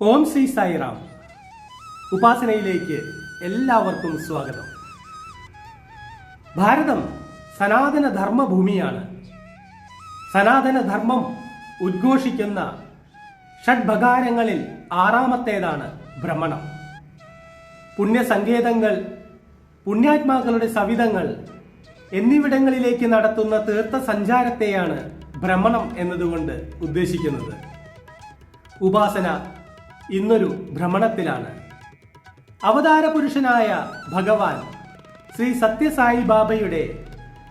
ഓം ശ്രീ സായിറാം. ഉപാസനയിലേക്ക് എല്ലാവർക്കും സ്വാഗതം. ഭാരതം സനാതന ധർമ്മഭൂമിയാണ് സനാതന ധർമ്മം ഉദ്ഘോഷിക്കുന്ന ഷഡ്ഭകാരങ്ങളിൽ ആറാമത്തേതാണ് ഭ്രമണം. പുണ്യസങ്കേതങ്ങൾ പുണ്യാത്മാക്കളുടെ സവിധങ്ങൾ എന്നിവിടങ്ങളിലേക്ക് നടത്തുന്ന തീർത്ഥ സഞ്ചാരത്തെയാണ് ഭ്രമണം എന്നതുകൊണ്ട് ഉദ്ദേശിക്കുന്നത്. ഉപാസന ഇന്നൊരു ഭ്രമണത്തിലാണ്. അവതാരപുരുഷനായ ഭഗവാൻ ശ്രീ സത്യസായി ബാബയുടെ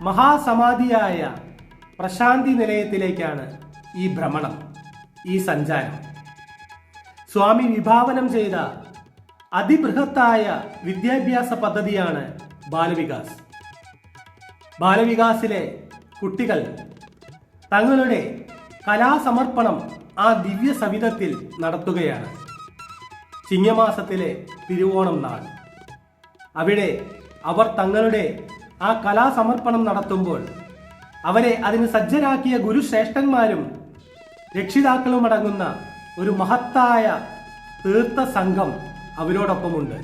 മഹാസമാധിയായ പ്രശാന്തി നിലയത്തിലേക്കാണ് ഈ ഭ്രമണം ഈ സഞ്ചാരം. സ്വാമി വിഭാവനം ചെയ്ത അതിബൃഹത്തായ വിദ്യാഭ്യാസ പദ്ധതിയാണ് ബാലവികാസ്. ബാലവികാസിലെ കുട്ടികൾ തങ്ങളുടെ കലാസമർപ്പണം ആ ദിവ്യ സവിധത്തിൽ നടത്തുകയാണ്. ചിങ്ങമാസത്തിലെ തിരുവോണം നാൾ. അവിടെ അവർ തങ്ങളുടെ ആ കലാസമർപ്പണം നടത്തുമ്പോൾ അവരെ അതിന് സജ്ജരാക്കിയ ഗുരുശ്രേഷ്ഠന്മാരും രക്ഷിതാക്കളും അടങ്ങുന്ന ഒരു മഹത്തായ തീർത്ഥ സംഘം അവരോടൊപ്പമുണ്ട്.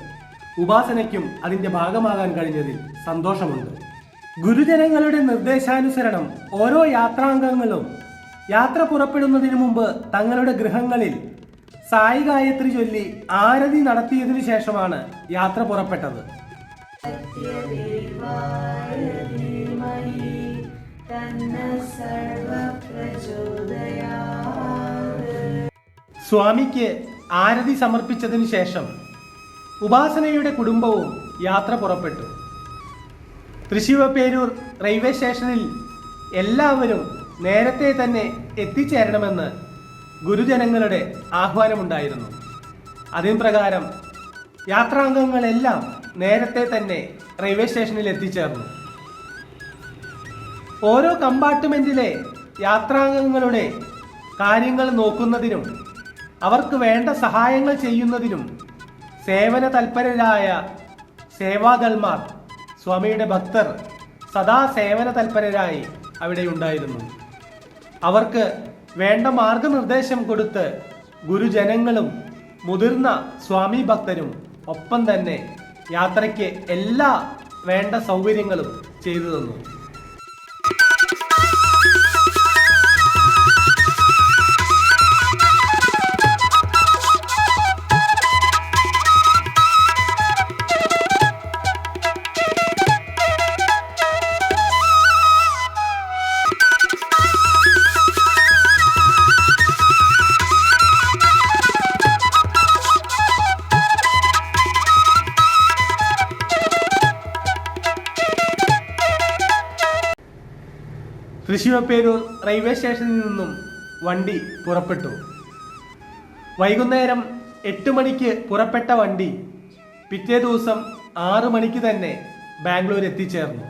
ഉപാസനയ്ക്കും അതിന്റെ ഭാഗമാകാൻ കഴിഞ്ഞതിൽ സന്തോഷമുണ്ട്. ഗുരുജനങ്ങളുടെ നിർദ്ദേശാനുസരണം ഓരോ യാത്രാംഗങ്ങളും യാത്ര പുറപ്പെടുന്നതിന് മുമ്പ് തങ്ങളുടെ ഗൃഹങ്ങളിൽ സായി ഗായത്രി ചൊല്ലി ആരതി നടത്തിയതിനു ശേഷമാണ് യാത്ര പുറപ്പെട്ടത്. സ്വാമിക്ക് ആരതി സമർപ്പിച്ചതിനു ശേഷം ഉപാസനയുടെ കുടുംബവും യാത്ര പുറപ്പെട്ടു. തൃശ്ശിവപ്പേരൂർ റെയിൽവേ സ്റ്റേഷനിൽ എല്ലാവരും നേരത്തെ തന്നെ എത്തിച്ചേരണമെന്ന് ഗുരുജനങ്ങളുടെ ആഹ്വാനമുണ്ടായിരുന്നു. അതിൻ പ്രകാരം യാത്രാംഗങ്ങളെല്ലാം നേരത്തെ തന്നെ റെയിൽവേ സ്റ്റേഷനിൽ എത്തിച്ചേർന്നു. ഓരോ കമ്പാർട്ട്മെന്റിലെ യാത്രാംഗങ്ങളുടെ കാര്യങ്ങൾ നോക്കുന്നതിനും അവർക്ക് വേണ്ട സഹായങ്ങൾ ചെയ്യുന്നതിനും സേവന തൽപരരായ സേവാദൾമാർ സ്വാമിയുടെ ഭക്തർ സദാ സേവന തൽപരരായി അവിടെ ഉണ്ടായിരുന്നു അവർക്ക് വേണ്ട മാർഗനിർദ്ദേശം കൊടുത്ത് ഗുരുജനങ്ങളും മുതിർന്ന സ്വാമി ഭക്തരും ഒപ്പം തന്നെ യാത്രയ്ക്ക് എല്ലാ വേണ്ട സൗകര്യങ്ങളും ചെയ്തു തന്നു. തൃശ്ശിവപ്പേരൂർ റെയിൽവേ സ്റ്റേഷനിൽ നിന്നും വണ്ടി പുറപ്പെട്ടു. വൈകുന്നേരം എട്ട് മണിക്ക് പുറപ്പെട്ട വണ്ടി പിറ്റേ ദിവസം ആറ് മണിക്ക് തന്നെ ബാംഗ്ലൂർ എത്തിച്ചേർന്നു.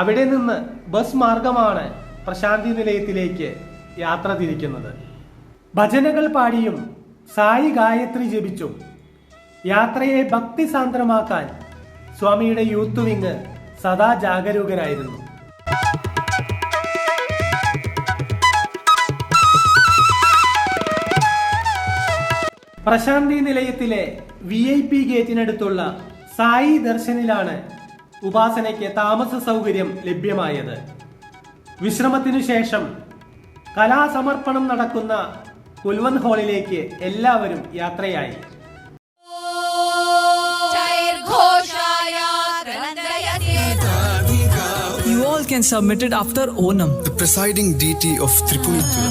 അവിടെ നിന്ന് ബസ് മാർഗമാണ് പ്രശാന്തി നിലയത്തിലേക്ക് യാത്ര തിരിക്കുന്നത്. ഭജനകൾ പാടിയും സായി ഗായത്രി ജപിച്ചും യാത്രയെ ഭക്തിസാന്ദ്രമാക്കാൻ സ്വാമിയുടെ യൂത്ത് വിങ് സദാ ജാഗരൂകരായിരുന്നു. പ്രശാന്തി നിലയത്തിലെ വി ഐ പി ഗേറ്റിനടുത്തുള്ള സായി ദർശനിലാണ് ഉപാസനയ്ക്ക് താമസ സൗകര്യം ലഭ്യമായത് വിശ്രമത്തിനു ശേഷം കലാസമർപ്പണം നടക്കുന്ന കുൽവൻ ഹാളിലേക്ക് എല്ലാവരും യാത്രയായി You all can submit it after Onam. The presiding deity of Tripurathura.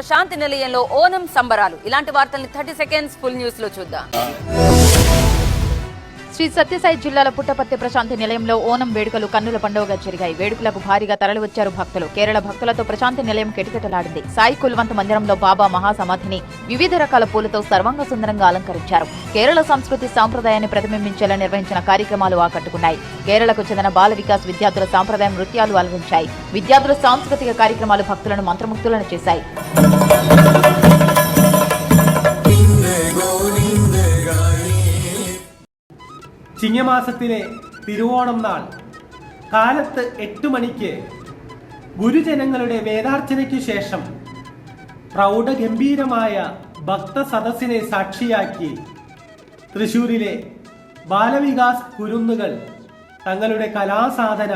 Prashanti నిలయంలో ఓనం సంబరాలు. ఇలాంటి వార్తల్ని థర్టీ సెకండ్స్ ఫుల్ న్యూస్లో చూద్దాం. శ్రీ సత్యసాయి జిల్లాల పుట్టపర్తి ప్రశాంతి నిలయంలో ఓనం వేడుకలు కన్నుల పండుగగా జరిగాయి. వేడుకలకు భారీగా తరలివచ్చారు భక్తులు. కేరళ భక్తులతో ప్రశాంతి నిలయం కిటకిటలాడింది. సాయి కుల్వంత్ మందిరంలో బాబా మహాసమాధిని వివిధ రకాల పూలతో సర్వంగ సుందరంగా అలంకరించారు. కేరళ సంస్కృతి సాంప్రదాయాన్ని ప్రతిబింబించేలా నిర్వహించిన కార్యక్రమాలు ఆకట్టుకున్నాయి. కేరళకు చెందిన బాల వికాస్ విద్యార్థుల సాంప్రదాయ నృత్యాలు అలరించాయి. విద్యార్థుల సాంస్కృతిక కార్యక్రమాలు భక్తులను మంత్రముగ్ధులను చేశాయి. ചിങ്ങമാസത്തിലെ തിരുവോണം നാൾ. കാലത്ത് എട്ട് മണിക്ക് ഗുരുജനങ്ങളുടെ വേദാർച്ചനയ്ക്കു ശേഷം പ്രൗഢഗംഭീരമായ ഭക്തസദസ്സിനെ സാക്ഷിയാക്കി തൃശൂരിലെ ബാലവികാസ് കുരുന്നുകൾ തങ്ങളുടെ കലാസാധന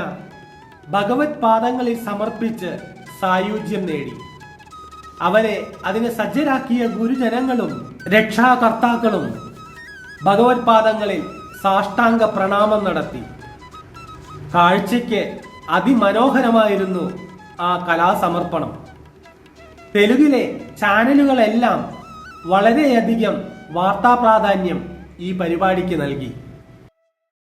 ഭഗവത് പാദങ്ങളിൽ സമർപ്പിച്ച് സായുജ്യം നേടി. അവരെ അതിനെ സജ്ജരാക്കിയ ഗുരുജനങ്ങളും രക്ഷാകർത്താക്കളും ഭഗവത് പാദങ്ങളിൽ സാഷ്ടാംഗ പ്രണാമം നടത്തി. കാഴ്ചയ്ക്ക് അതിമനോഹരമായിരുന്നു ആ കലാസമർപ്പണം. തെലുഗിലെ ചാനലുകളെല്ലാം വളരെയധികം വാർത്താ പ്രാധാന്യം ഈ പരിപാടിക്ക് നൽകി.